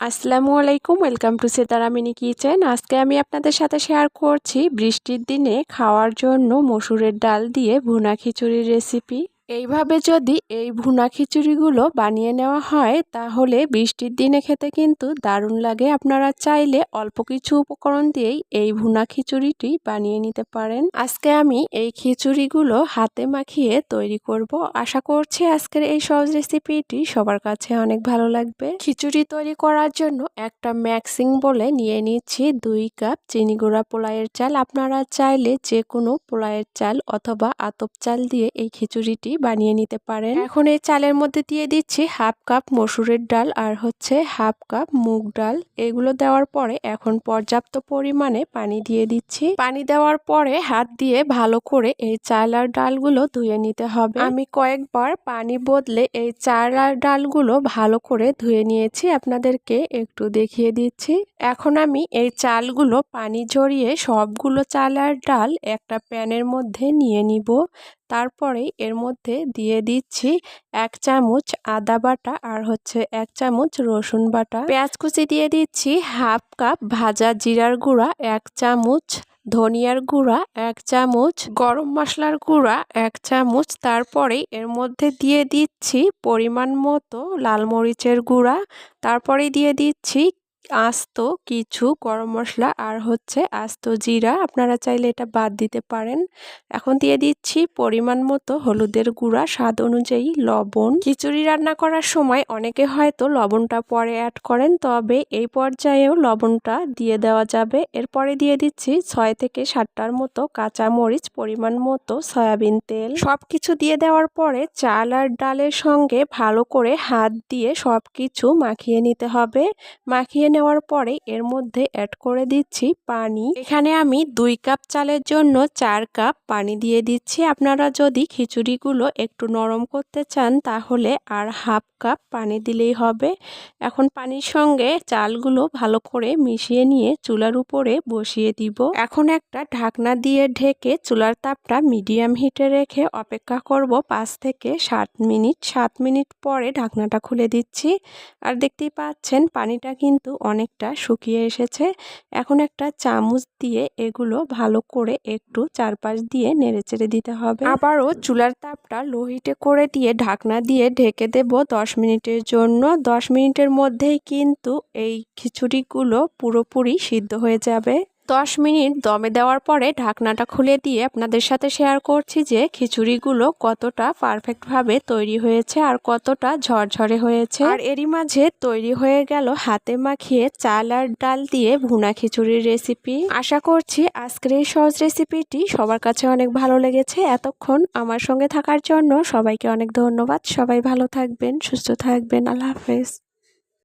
আসসালামু আলাইকুম welcome to mini kitchen আজকে আমি আপনাদের সাথে শেয়ার করছি বৃষ্টির দিনে খাওয়ার জন্য মসুরের ডাল দিয়ে ভুনা খিচুড়ির রেসিপি এইভাবে যদি এই ভুনা খিচুড়িগুলো বানিয়ে নেওয়া হয়, তাহলে বৃষ্টির দিনে খেতে কিন্তু দারুণ লাগে। আপনারা চাইলে অল্প কিছু উপকরণ দিয়েই এই ভুনা খিচুড়িটি বানিয়ে নিতে পারেন। আজকে আমি এই খিচুড়িগুলো হাতে মাখিয়ে তৈরি করব। আশা করছি আজকের এই সহজ রেসিপিটি সবার কাছে অনেক ভালো লাগবে। খিচুড়ি তৈরি করার জন্য একটা ম্যাক্সিং বলে নিয়ে নিচ্ছি দুই কাপ চিনি গুঁড়া পোলাইয়ের চাল। আপনারা চাইলে যে কোনো পোলাইয়ের চাল অথবা আতপ চাল দিয়ে এই খিচুড়িটি বানিয়ে নিতে পারেন। এখন এই চালের মধ্যে দিয়ে দিচ্ছি হাফ কাপ মসুরের ডাল আর হচ্ছে হাফ কাপ মুগ ডাল। এগুলো দেওয়ার পরে এখন পর্যাপ্ত পরিমাণে পানি দিয়ে দিচ্ছি। পানি দেওয়ার পরে হাত দিয়ে ভালো করে এই চাল আর ডালগুলো ধুয়ে নিতে হবে। আমি কয়েকবার পানি বদলে এই চাল আর ডালগুলো ভালো করে ধুয়ে নিয়েছি। আপনাদেরকে একটু দেখিয়ে দিচ্ছি। এখন আমি এই চালগুলো পানি ঝরিয়ে সবগুলো চাল আর ডাল একটা প্যানের মধ্যে নিয়ে নিব। তারপরে এর মধ্যে দিয়ে দিচ্ছি এক চামচ আদা বাটা আর হচ্ছে এক চামচ রসুন বাটা। পেঁয়াজ কুচি দিয়ে দিচ্ছি হাফ কাপ ভাজা জিরার গুঁড়া, এক চামচ ধনিয়ার গুঁড়া, এক চামচ গরম মশলার গুঁড়া, এক চামচ তারপরে এর মধ্যে দিয়ে দিচ্ছি পরিমাণ মতো লাল মরিচের গুঁড়া। তারপরে দিয়ে দিচ্ছি আস্ত কিছু গরম মশলা আর হচ্ছে আস্ত জিরা। আপনারা চাইলে এটা বাদ দিতে পারেন। এখন দিয়ে দিচ্ছি পরিমাণ মতো হলুদের গুঁড়া, স্বাদ অনুযায়ী লবণ। খিচুড়ি রান্না করার সময় অনেকে হয়তো লবণটা পরে অ্যাড করেন, তবে এই পর্যায়েও লবণটা দিয়ে দেওয়া যাবে। এরপরে দিয়ে দিচ্ছি ছয় থেকে সাতটার মতো কাঁচা মরিচ পরিমাণ মতো সয়াবিন তেল। সব কিছু দিয়ে দেওয়ার পরে চাল আর ডালের সঙ্গে ভালো করে হাত দিয়ে সব কিছু মাখিয়ে নিতে হবে। মাখিয়ে নেওয়ার পরে এর মধ্যে অ্যাড করে দিচ্ছি পানি। এখানে আমি দুই কাপ চালের জন্য চার কাপ পানি দিয়ে দিচ্ছি। আপনারা যদি খিচুড়িগুলো একটু নরম করতে চান, তাহলে আর হাফ কাপ পানি দিলেই হবে। এখন পানির সঙ্গে চালগুলো ভালো করে মিশিয়ে নিয়ে চুলার উপরে বসিয়ে দিব। এখন একটা ঢাকনা দিয়ে ঢেকে চুলার তাপটা মিডিয়াম হিটে রেখে অপেক্ষা করব পাঁচ থেকে সাত মিনিট। সাত মিনিট পরে ঢাকনাটা খুলে দিচ্ছি। আর দেখতেই পাচ্ছেন, পানিটা কিন্তু অনেকটা শুকিয়ে এসেছে। এখন একটা চামচ দিয়ে এগুলো ভালো করে একটু চারপাশ দিয়ে নেড়েচেড়ে দিতে হবে। আবারও চুলার তাপটা লোহিটে করে দিয়ে ঢাকনা দিয়ে ঢেকে দেব দশ মিনিটের জন্য। দশ মিনিটের মধ্যেই কিন্তু এই খিচুড়িগুলো পুরোপুরি সিদ্ধ হয়ে যাবে। দশ মিনিট দমে দেওয়ার পরে ঢাকনাটা খুলে দিয়ে আপনাদের সাথে শেয়ার করছি যে খিচুড়িগুলো কতটা পারফেক্টভাবে তৈরি হয়েছে আর কতটা ঝরঝরে হয়েছে। আর এরই মাঝে তৈরি হয়ে গেল হাতে মাখিয়ে চাল আর ডাল দিয়ে ভুনা খিচুড়ির রেসিপি আশা করছি আজকের এই সহজ রেসিপিটি সবার কাছে অনেক ভালো লেগেছে। এতক্ষণ আমার সঙ্গে থাকার জন্য সবাইকে অনেক ধন্যবাদ। সবাই ভালো থাকবেন, সুস্থ থাকবেন। আল্লাহ হাফেজ।